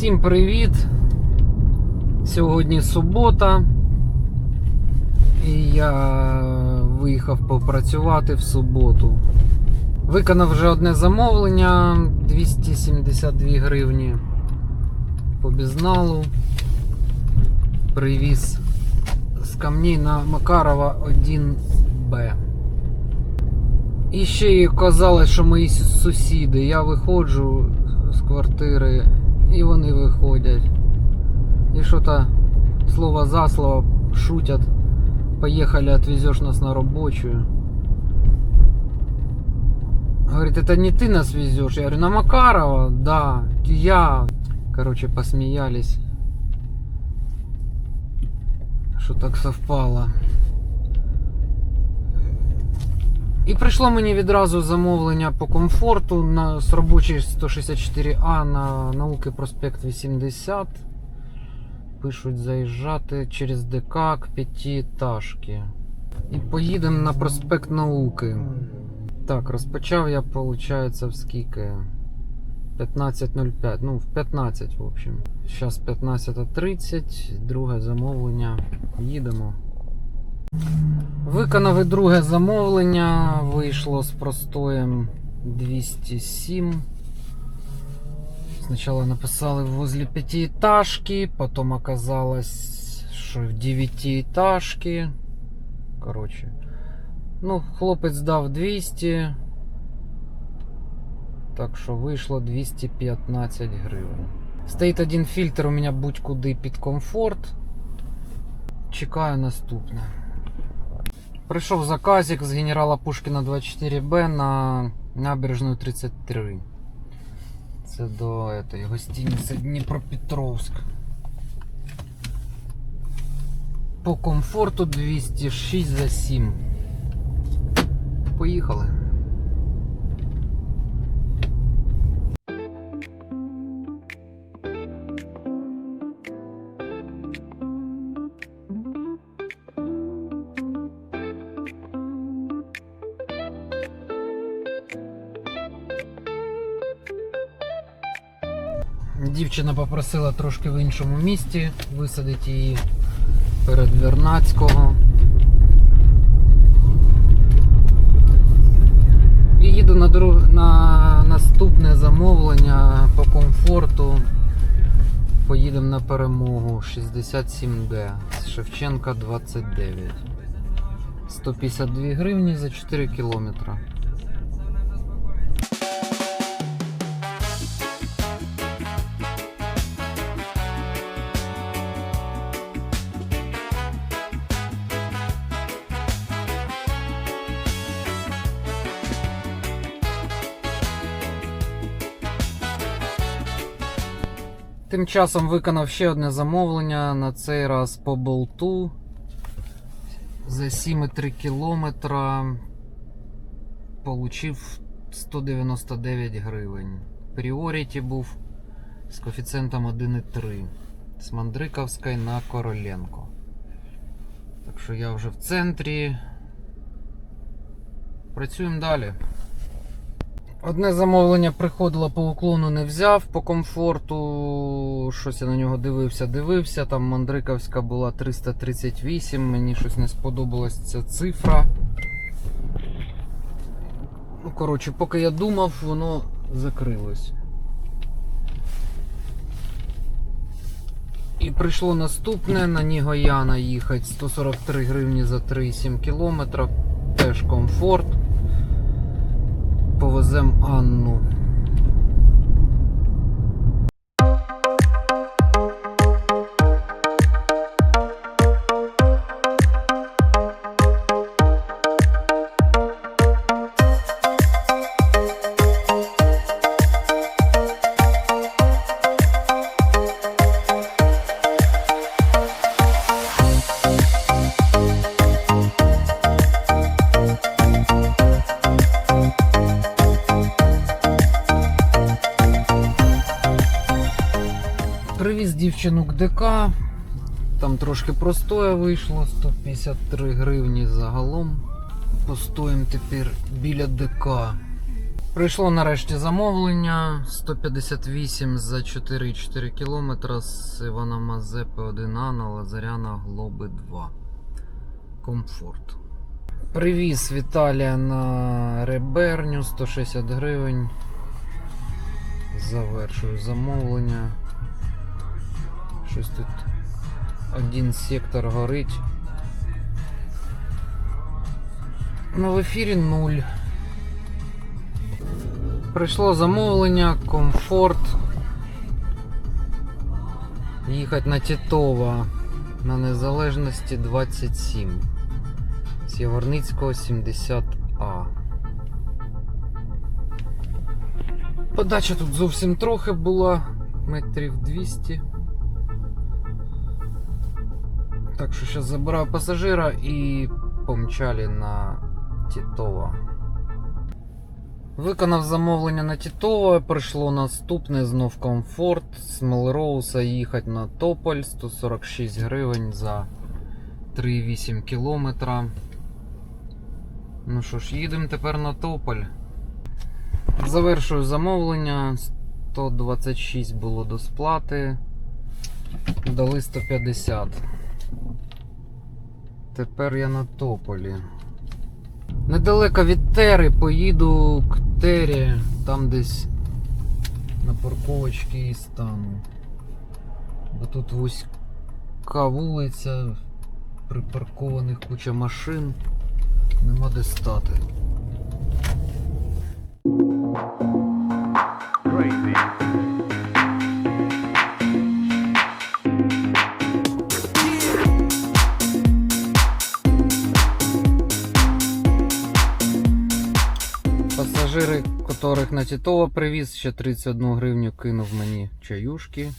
Всім привіт! Сьогодні субота. І я виїхав попрацювати в суботу. Виконав вже одне замовлення 272 гривні по безналу. Привіз з камней на Макарова 1Б. І ще казали, що мої сусіди. Я виходжу з квартири, і вони виходять. І що то слово за слово шутять. Поехали, отвезешь нас на рабочую. Говорит, это не ты нас везешь. Я говорю, на Макарова, да, я. Короче, посмеялись. Що так совпало. І прийшло мені відразу замовлення по комфорту на, з робочої 164А на науки проспект 80. Пишуть заїжджати через ДК к п'ятиэтажки. І поїдемо на проспект науки. Так, розпочав я, виходить, в скільки? 15.05. Ну, в 15, в общем. Зараз 15.30, друге замовлення. Їдемо. Виконав і друге замовлення. Вийшло з простоєм 207. Сначала написали возле пятиэтажки, потом оказалось, що в девятиэтажки. Короче. Ну, хлопець дав 200. Так що вийшло 215 гривень. Стоїть один фільтр у мене будь-куди під комфорт. Чекаю наступне. Прийшов заказик з генерала Пушкіна 24Б на набережну 33. Це до этой гостиниці Дніпропетровськ. По комфорту 206 за 7. Поїхали. Дівчина попросила трошки в іншому місті висадити її перед Вернацького. І їду на, друг... на наступне замовлення по комфорту. Поїдемо на перемогу 67D з Шевченка 29. 152 гривні за 4 кілометри. Тим часом виконав ще одне замовлення, на цей раз по болту за 7,3 кілометра получив 199 гривень. Пріоріті був з коефіцієнтом 1,3 з Мандриковської на Короленко. Так що я вже в центрі. Працюємо далі. Одне замовлення приходило по уклону, не взяв по комфорту. Щось я на нього дивився, дивився. Там Мандриковська була 338, мені щось не сподобалась ця цифра. Ну, коротше, поки я думав, воно закрилось. І прийшло наступне на Нігояна їхати 143 гривні за 3,7 кілометра. Теж комфорт повезем Анну. ДК. Там трошки простоя вийшло, 153 гривні загалом. Постоїм тепер біля ДК. Прийшло нарешті замовлення 158 за 4,4 км з Івана Мазепи 1А на Лазаряна Глоби 2. Комфорт. Привіз Віталія на реберню 160 гривень. Завершую замовлення. Щось тут один сектор горить. Ну, в ефірі 0. Прийшло замовлення, комфорт. Їхати на Тітова на Незалежності 27. З Яворницького 70А. Подача тут зовсім трохи була, метрів 200. Так що зараз забираю пасажира і помчали на Тітова. Виконав замовлення на Тітова, прийшло наступне знов комфорт з Мелроуса їхати на Тополь 146 гривень за 3,8 кілометра. Ну що ж, їдемо тепер на Тополь. Завершую замовлення. 126 було до сплати. Дали 150. Тепер я на Тополі. Недалеко від Тери поїду к Тері, там десь на парковочці і стану. Бо тут вузька вулиця, припаркованих куча машин, нема де стати. Crazy. Котрих на Тітова привіз, ще 31 гривню кинув мені чаюшки.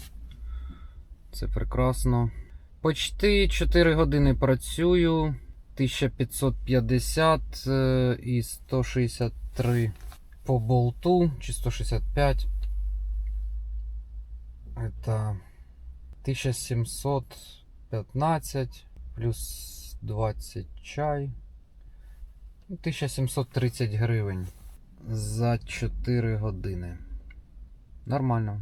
Це прекрасно. Почти 4 години працюю. 1550 е, і 163 по болту, чи 165. Это 1715 плюс 20 чай. Ну, 1730 гривень за 4 години. Нормально.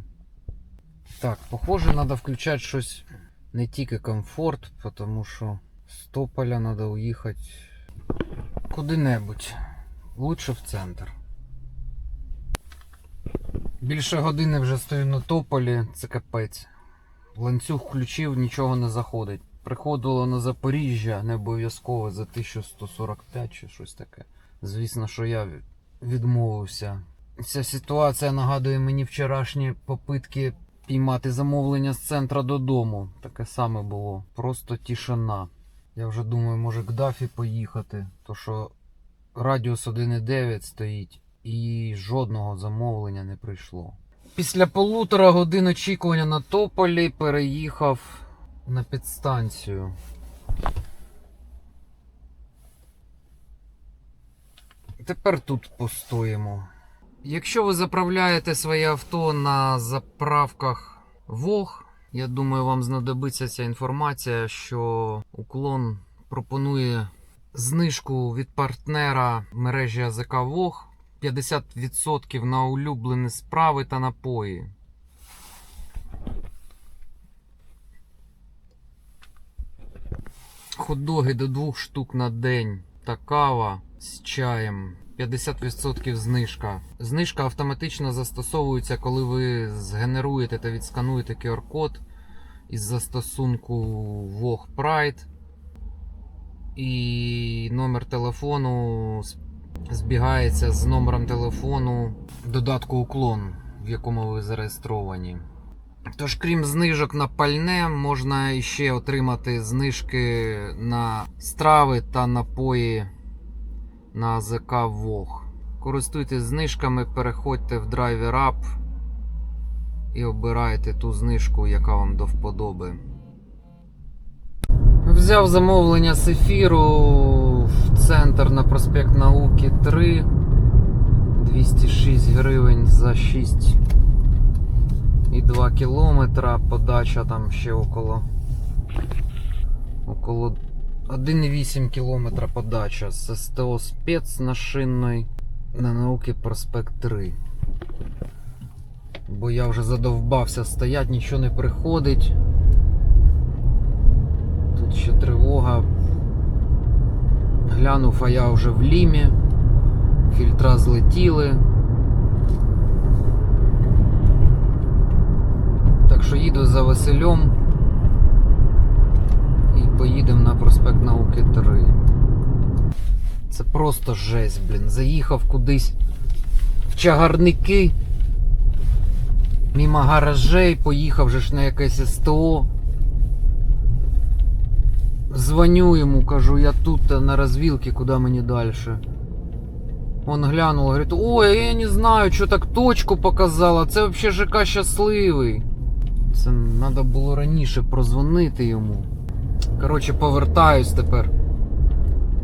Так, похоже, треба включати щось не тільки комфорт, тому що з Тополя треба уїхати куди-небудь. Лучше в центр. Більше години вже стою на Тополі, це капець. Ланцюг включив, нічого не заходить. Приходило на Запоріжжя не обов'язково за 1145 чи щось таке. Звісно, що я відмовився. Ця ситуація нагадує мені вчорашні попитки піймати замовлення з центра додому. Таке саме було. Просто тишина. Я вже думаю, може к Дафі поїхати, то що радіус 1,9 стоїть і жодного замовлення не прийшло. Після полутора годин очікування на Тополі переїхав на підстанцію. Тепер тут постоїмо. Якщо ви заправляєте своє авто на заправках Вог, я думаю, вам знадобиться ця інформація, що уклон пропонує знижку від партнера мережі АЗК Вог 50% на улюблені справи та напої. Хот-доги до двох штук на день та кава з чаєм. 50% знижка. Знижка автоматично застосовується, коли ви згенеруєте та відскануєте QR-код із застосунку Vog Pride. І номер телефону збігається з номером телефону додатку уклон, в якому ви зареєстровані. Тож, крім знижок на пальне, можна ще отримати знижки на страви та напої на АЗК Вог. Користуйтесь знижками, переходьте в Driver App і обирайте ту знижку, яка вам до вподоби. Взяв замовлення з ефіру в центр на проспект Науки 3. 206 гривень за 6 і 2 кілометра. Подача там ще около. Около 1,8 кілометра подача з СТО спец на шинної на науки проспект 3. Бо я вже задовбався стоять, нічого не приходить. Тут ще тривога. Глянув, а я вже в лімі. Фільтра злетіли. Що їду за Василем і поїдемо на проспект Науки 3. Це просто жесть, блін. Заїхав кудись в чагарники. Мімо гаражей, поїхав же ж на якесь СТО. Дзвоню йому, кажу, я тут та на розвілці, куди мені далі. Он глянул, говорит, ой, я не знаю, що так точку показала, це взагалі ЖК щасливий. Це треба було раніше прозвонити йому. Коротше, повертаюсь тепер.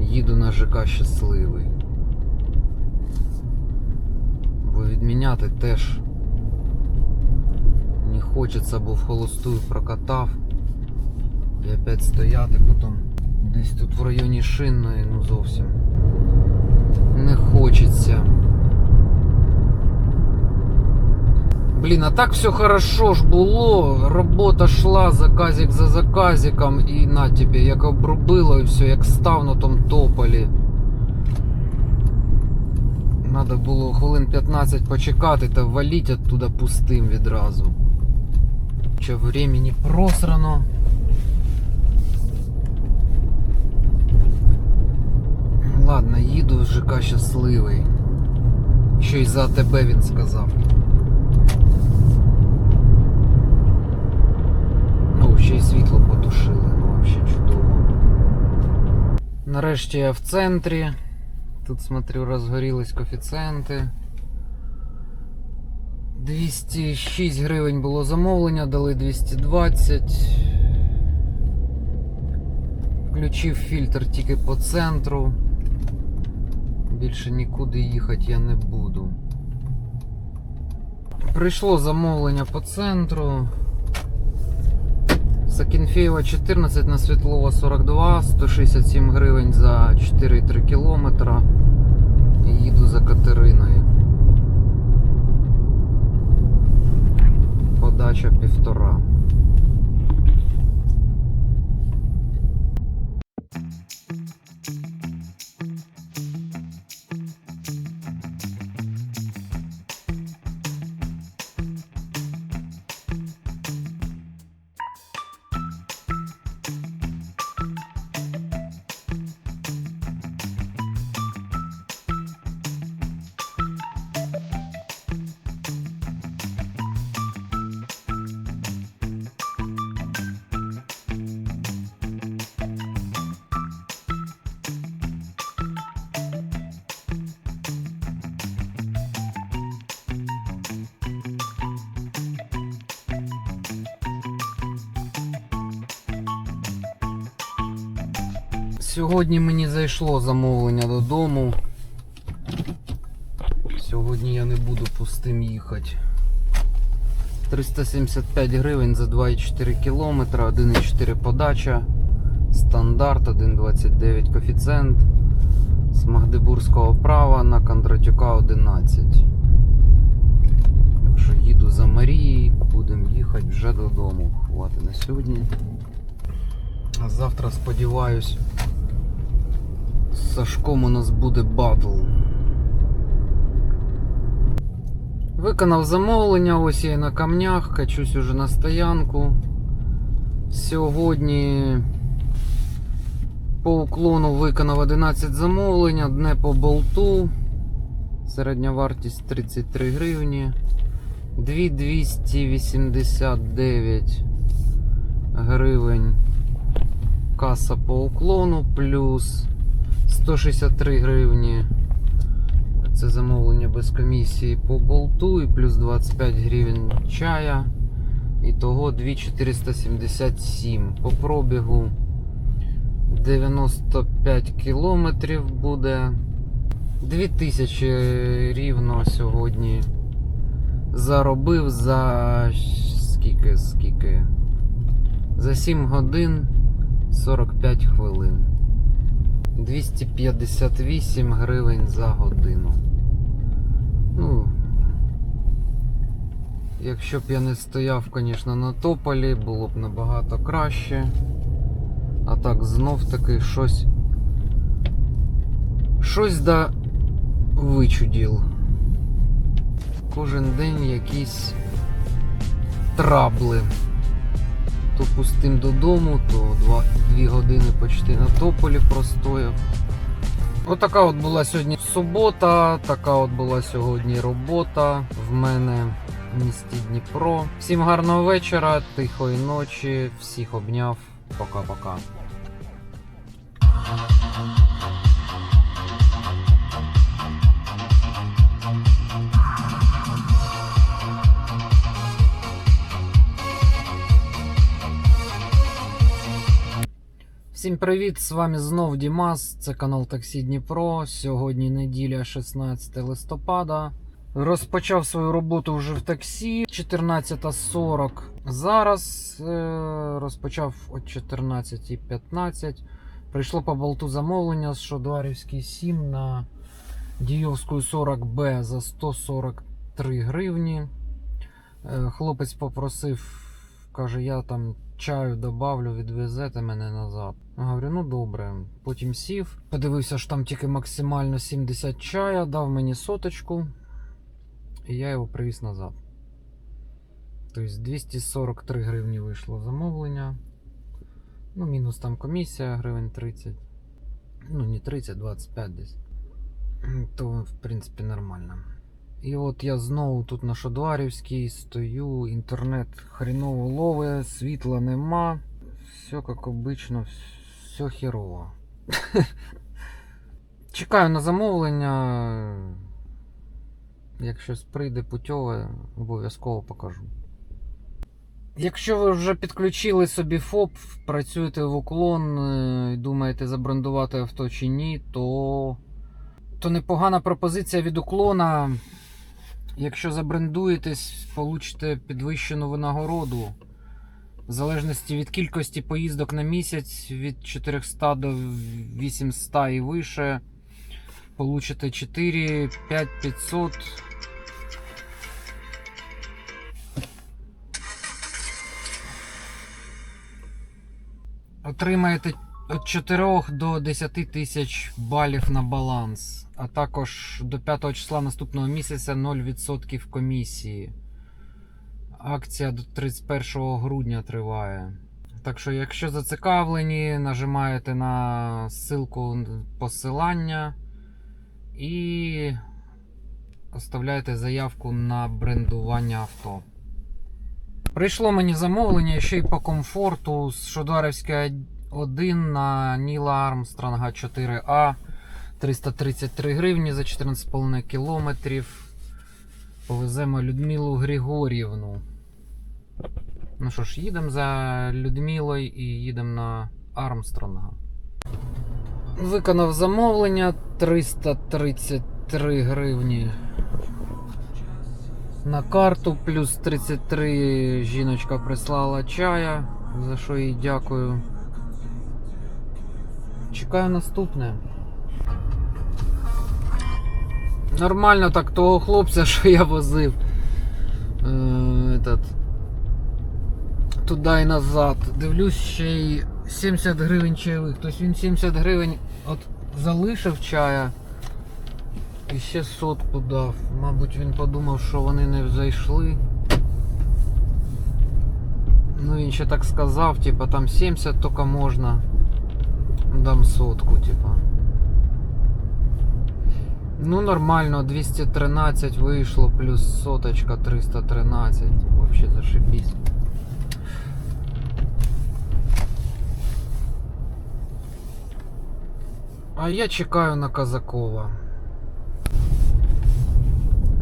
Їду на ЖК щасливий. Бо відміняти теж не хочеться, бо в холостую прокатав. І опять стояти потім десь тут в районі шинної, ну зовсім не хочеться. Блін, а так все хорошо ж було. Робота шла заказик за заказиком і на тобі, як обрубило і все, як став на том тополі. Надо було хвилин 15 почекати та валіть оттуда пустим відразу. Че времени просрано. Ладно, їду в ЖК щасливий. Що й за тебе він сказав. О, ще й світло потушили, ну вообще чудово. Нарешті я в центрі. Тут смотрю, розгорілись коефіцієнти. 206 гривень було замовлення, дали 220. Включив фільтр тільки по центру. Більше нікуди їхати я не буду. Прийшло замовлення по центру. Сакінфєєва 14 на Світлова 42, 167 гривень за 4,3 кілометра. Їду за Катериною. Подача півтора. Сьогодні мені зайшло замовлення додому. Сьогодні я не буду пустим їхати. 375 гривень за 2,4 км, 1,4 подача, стандарт 1,29 коефіцієнт. З Магдебурзького права на Кондратюка 11. Так що їду за Марією, будемо їхати вже додому. Хватить на сьогодні. А завтра сподіваюсь, Сашком у нас буде батл. Виконав замовлення, ось я на камнях, качусь уже на стоянку. Сьогодні по уклону виконав 11 замовлень, одне по болту. Середня вартість 33 гривні. 2289 гривень каса по уклону плюс 163 гривні. Це замовлення без комісії по болту і плюс 25 гривень чая. І того 2477. По пробігу 95 кілометрів буде. 2000 рівно сьогодні заробив за скільки, скільки? За 7 годин 45 хвилин. 258 гривень за годину. Ну, якщо б я не стояв, звісно, на тополі, було б набагато краще. А так, знов таки щось щось да вичуділ. Кожен день якісь трабли. То пустим додому, то 2, 2 години почти на тополі простояв. Отака от була сьогодні субота, така от була сьогодні робота в мене в місті Дніпро. Всім гарного вечора, тихої ночі, всіх обняв. Пока-пока. Всім привіт! З вами знов Дімас. Це канал Таксі Дніпро. Сьогодні неділя 16 листопада. Розпочав свою роботу вже в таксі 14.40. Зараз е, розпочав о 14.15. Прийшло по болту замовлення з Шодуарівський 7 на Дійовську 40Б за 143 гривні. Е, Хлопець попросив, каже, я там чаю добавлю, відвезете мене назад. Говорю, ну добре. Потім сів, подивився, що там тільки максимально 70 чая, дав мені соточку, і я його привіз назад. Тобто 243 гривні вийшло замовлення. Ну, мінус там комісія гривень 30. Ну, не 30, 25 десь. То, в принципі, нормально. І от я знову тут на Шодуарівській стою, інтернет хріново лове, світла нема. Все як обично, все херово. Чекаю на замовлення. Як щось прийде путьове, обов'язково покажу. Якщо ви вже підключили собі ФОП, працюєте в уклон е, і думаєте забрендувати авто чи ні, то, то непогана пропозиція від уклона. Якщо забрендуєтесь, получите підвищену винагороду. В залежності від кількості поїздок на місяць від 400 до 800 і вище. Получите 4, 5, 500. Отримаєте від 4 до 10 тисяч балів на баланс, а також до 5 числа наступного місяця 0% комісії. Акція до 31 грудня триває. Так що, якщо зацікавлені, нажимаєте на ссылку посилання і оставляєте заявку на брендування авто. Прийшло мені замовлення ще й по комфорту з Шодарівська 1 на Ніла Армстронга 4А 333 гривні за 14,5 кілометрів. Повеземо Людмилу Григорівну. Ну що ж, їдемо за Людмилою і їдемо на Армстронга. Виконав замовлення 333 гривні на карту, плюс 33 жіночка прислала чая, за що їй дякую. Чекаю наступне. Нормально так того хлопця, що я возив. Е, этот, туди і назад. Дивлюсь, ще й 70 гривень чайових. Тобто він 70 гривень от залишив чая. І ще сотку дав. Мабуть, він подумав, що вони не зайшли. Ну він ще так сказав, типа там 70 тільки можна. Дам сотку, типа. Ну нормально, 213 вийшло, плюс соточка 313. Вообще зашибись. А я чекаю на Казакова.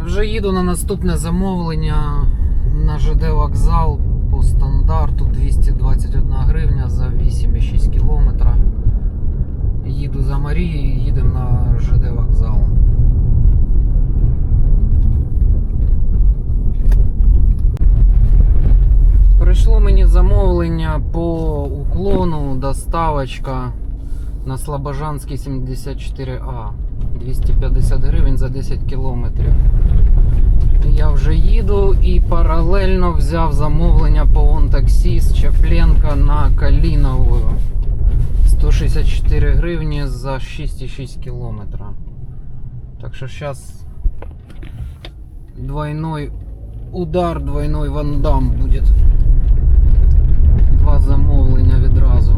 Вже їду на наступне замовлення на ЖД вокзал по стандарту 221 гривня за 8,6 кілометра. Їду за Марією, їдемо на ЖД вокзал. Прийшло мені замовлення по уклону, доставочка на Слобожанський 74А. 250 гривень за 10 кілометрів. Я вже їду. і паралельно взяв замовлення по Онтаксі з Чапленка на Калінову. 164 гривні за 6,6 кілометра. Так що зараз двойной удар, двойной вандам буде. Два замовлення відразу.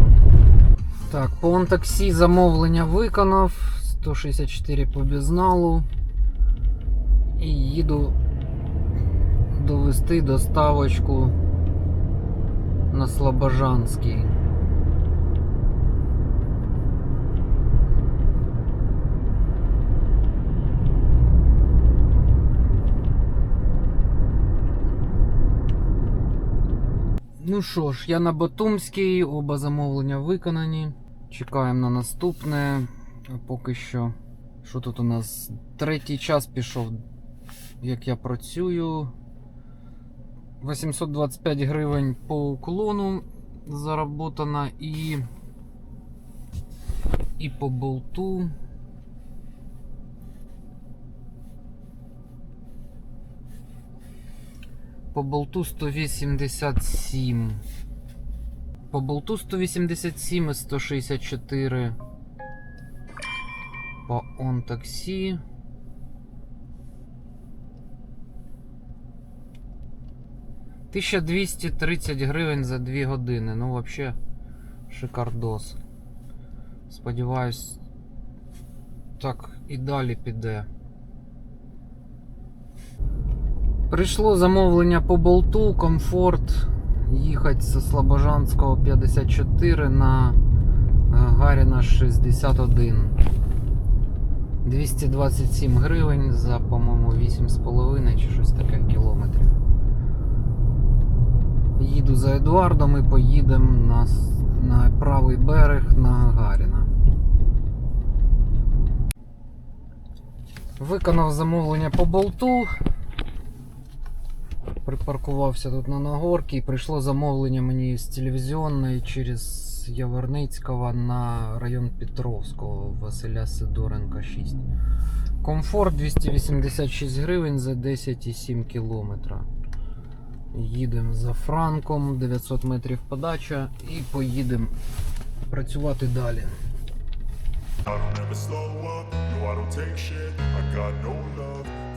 Так, по Онтаксі замовлення виконав. 164 по безналу. І їду довести доставочку на Слобожанський. Ну що ж, я на Батумській, оба замовлення виконані. Чекаємо на наступне. А поки що. Що тут у нас? Третій час пішов, як я працюю. 825 гривень по уклону заработано і. І по болту. По болту 187. По болту 187 і 164. По онтаксі. Тисяча двісті тридцять гривень за 2 години. Ну, вообще, шикардос. Сподіваюсь, так і далі піде. Прийшло замовлення по болту, комфорт. Їхати зі Слобожанського 54 на е, Гаріна 61. 227 гривень за, по-моєму, 8,5 чи щось таке кілометрів. Їду за Едуардом і поїдемо на, на правий берег на Гагаріна. Виконав замовлення по болту. Припаркувався тут на Нагорці і прийшло замовлення мені з телевізіонної через Яворницького на район Петровського Василя Сидоренка 6. Комфорт 286 гривень за 10,7 кілометра. Їдемо за Франком, 900 метрів подача і поїдемо працювати далі. I don't ever slow up, no I don't take shit I got no love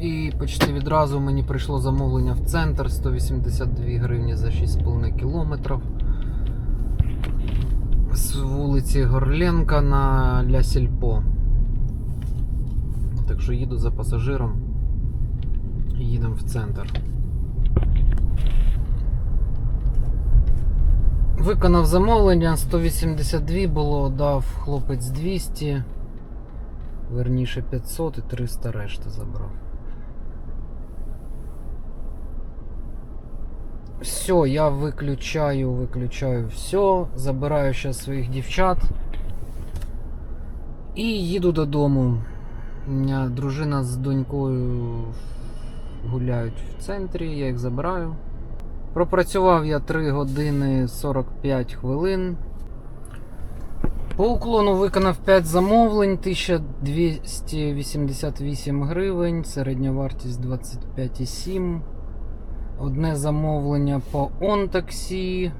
І почти відразу мені прийшло замовлення в центр 182 гривні за 6,5 кілометрів. З вулиці Горленка на Ля Сільпо. Так що їду за пасажиром. і Їдемо в центр. Виконав замовлення, 182 було, дав хлопець 200, верніше 500 і 300 решти забрав. Все, я виключаю, виключаю все, забираю зараз своїх дівчат і їду додому. У дружина з донькою гуляють в центрі, я їх забираю. Пропрацював я 3 години 45 хвилин. По уклону виконав 5 замовлень, 1288 гривень, середня вартість 25,7. Одне замовлення по онтаксі.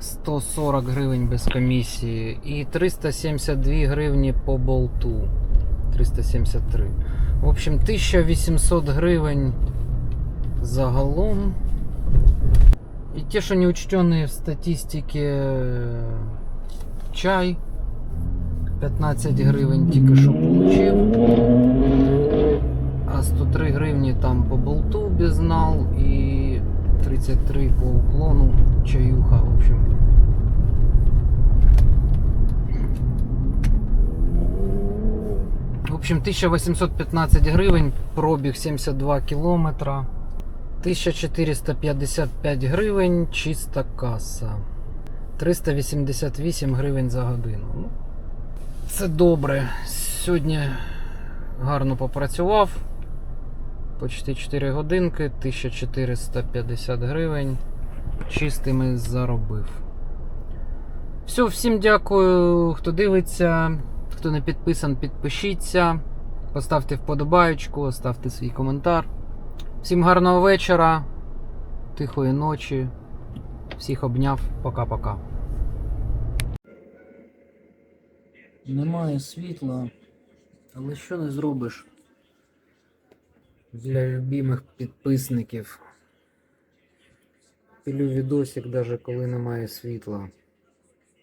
140 гривень без комісії. І 372 гривні по болту. 373. В общем, 1800 гривень загалом. И те, что не учтенные в статистике э, чай 15 гривень тільки що получив. А 103 гривні там по болту безнал і 33 по уклону чаюха, в общем. В общем, 1815 гривень, пробіг 72 кілометра. 1455 гривень, чиста каса. 388 гривень за годину. Ну, це добре. Сьогодні гарно попрацював. Почти 4 годинки, 1450 гривень. Чистими заробив. Все, всім дякую, хто дивиться. Хто не підписан, підпишіться. Поставте вподобаючку, оставте свій коментар. Всім гарного вечора, тихої ночі. Всіх обняв. Пока-пока. Немає світла, але що не зробиш для любимих підписників. Пілю відосик, навіть коли немає світла.